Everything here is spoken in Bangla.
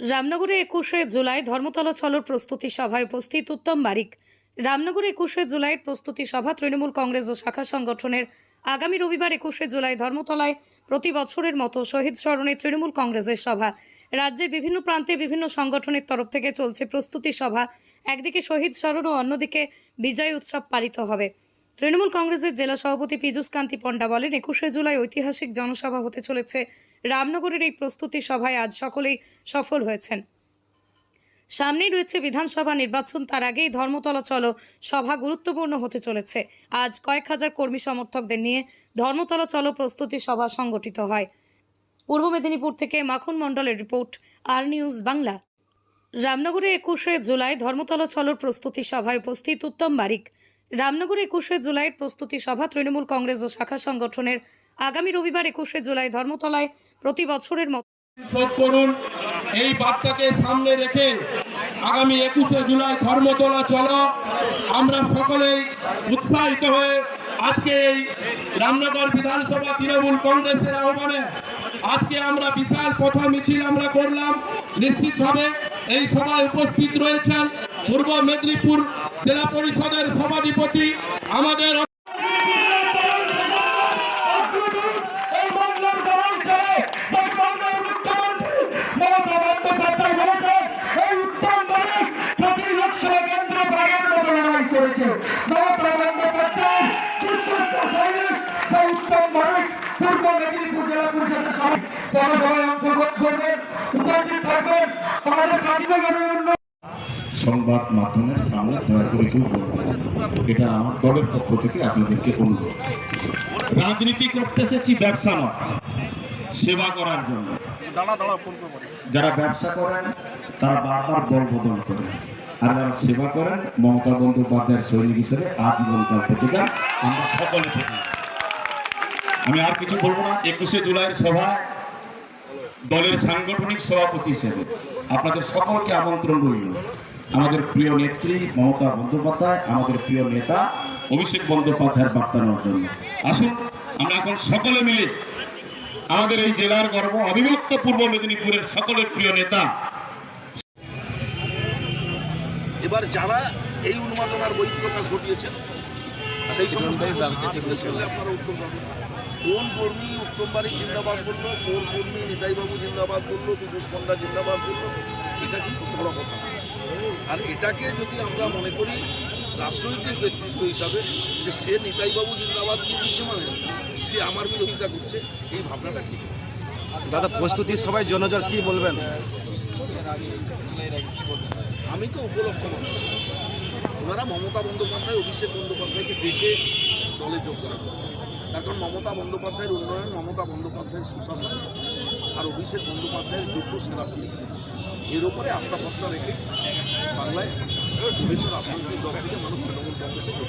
রামনগরে একুশে জুলাই ধর্মতলা চলর প্রস্তুতি সভায় উপস্থিত উত্তম বারিক রামনগরে একুশে জুলাইয়ের প্রস্তুতি সভা তৃণমূল কংগ্রেস ও শাখা সংগঠনের আগামী রবিবার একুশে জুলাই ধর্মতলায় প্রতি বছরের মতো শহীদ স্মরণে তৃণমূল কংগ্রেসের সভা। রাজ্যের বিভিন্ন প্রান্তে বিভিন্ন সংগঠনের তরফ থেকে চলছে প্রস্তুতি সভা। একদিকে শহীদ স্মরণ ও অন্যদিকে বিজয় উৎসব পালিত হবে। তৃণমূল কংগ্রেসের জেলা সভাপতি পীযূষ কান্তি পণ্ডা বলেন, একুশে জুলাই ঐতিহাসিক জনসভা হতে চলেছে। রামনগরের এই প্রস্তুতি সভায় আজ সকলেই সফল হয়েছেন। সামনেই রয়েছে বিধানসভা নির্বাচন, তার আগেই ধর্মতলা চলো সভা গুরুত্বপূর্ণ হতে চলেছে। আজ কয়েক হাজার কর্মী সমর্থকদের নিয়ে ধর্মতলা চলো প্রস্তুতি সভা সংগঠিত হয়। পূর্ব মেদিনীপুর থেকে মাখন মণ্ডলের রিপোর্ট, আর নিউজ বাংলা। রামনগরে একুশে জুলাই ধর্মতলা চলর প্রস্তুতি সভায় উপস্থিত উত্তম বারিক রামনগরে একুশে জুলাইয়ের প্রস্তুতি সভা তৃণমূল কংগ্রেস ও শাখা সংগঠনের আগামী রবিবার একুশে জুলাই ধর্মতলায় প্রতি বছরের মতো শোধ করুন। এই বার্তাকে সামনে রেখে আগামী একুশে জুলাই ধর্মতলা চলো। আমরা সকলেই উৎসাহিত হয়ে আজকে এই রামনগর বিধানসভা তৃণমূল কংগ্রেসের আহ্বানে আজকে আমরা বিশাল পথ মিছিল আমরা করলাম। নিশ্চিতভাবে এই সভায় উপস্থিত রয়েছেন পূর্ব মেদিনীপুর জেলা পরিষদের সভাধিপতি আমাদের করেছে মেদিনীপুর জেলা পরিষদের সভায় পৌরসভায় অংশগ্রহণ করবেন উপস্থিত থাকবেন আমাদের কাটিনগরের উন্নয়ন সংবাদ মাধ্যমের সামনে দয়া করে কেউ বলবেন এটা আমার দলের পক্ষ থেকে আপনাদেরকে অনুরোধ। রাজনীতি করতে এসেছি ব্যবসা নয় সেবা করার জন্য। যারা ব্যবসা করেন তারা বারবার দল বদল করেন। আর যারা সেবা করেন মমতা বন্দ্যোপাধ্যায়ের সৈনিক হিসেবে আজীবনকাল থেকে যান। আমরা সকলে থেকে আমি আর কিছু বলব না একুশে জুলাইয়ের সভায় দলের সাংগঠনিক সভাপতি হিসেবে আপনাদের সকলকে আমন্ত্রণ রইল। আমাদের প্রিয় নেত্রী মমতা বন্দ্যোপাধ্যায়, আমাদের প্রিয় নেতা অভিষেক বন্দ্যোপাধ্যায়ের বার্তা নেওয়ার জন্য। আসুন, আমরা এখন সকলে মিলে আমাদের এই জেলার গর্ব অবিভক্ত পূর্ব মেদিনীপুরের সকলের প্রিয় নেতা। এবার যারা এই উন্মাদনার বই প্রকাশ ঘটিয়েছেন সেই সমস্ত কোন কর্মী উত্তম বাড়ি জিন্দাবাদ করল কোন কর্মী নিতাইবাবু জিন্দাবাদ করল পীযুষ পণ্ডা জিন্দাবাদ করল এটা কিন্তু বড় কথা। আর এটাকে যদি আমরা মনে করি রাজনৈতিক ব্যক্তিত্ব হিসাবে যে সে নিতাইবাবু জিন্দাবাদ দিয়ে দিচ্ছে মানে? সে আমার বিরোধিতা করছে এই ভাবনাটা ঠিক দাদা প্রস্তুতি সবাই জনজর কি বলবেন? আমি তো উপলক্ষ মনে করি। ওনারা মমতা বন্দ্যোপাধ্যায় অভিষেক বন্দ্যোপাধ্যায়কে দেখে দলে যোগ করেন তার কারণ মমতা বন্দ্যোপাধ্যায়ের উন্নয়ন, মমতা বন্দ্যোপাধ্যায়ের সুশাসন আর অভিষেক বন্দ্যোপাধ্যায়ের যোগ্য সেনাপতি এর উপরে আস্থা ভরসা রেখে বাংলায় বিভিন্ন রাজনৈতিক দল থেকে মানুষ তৃণমূল কংগ্রেসে যোগ।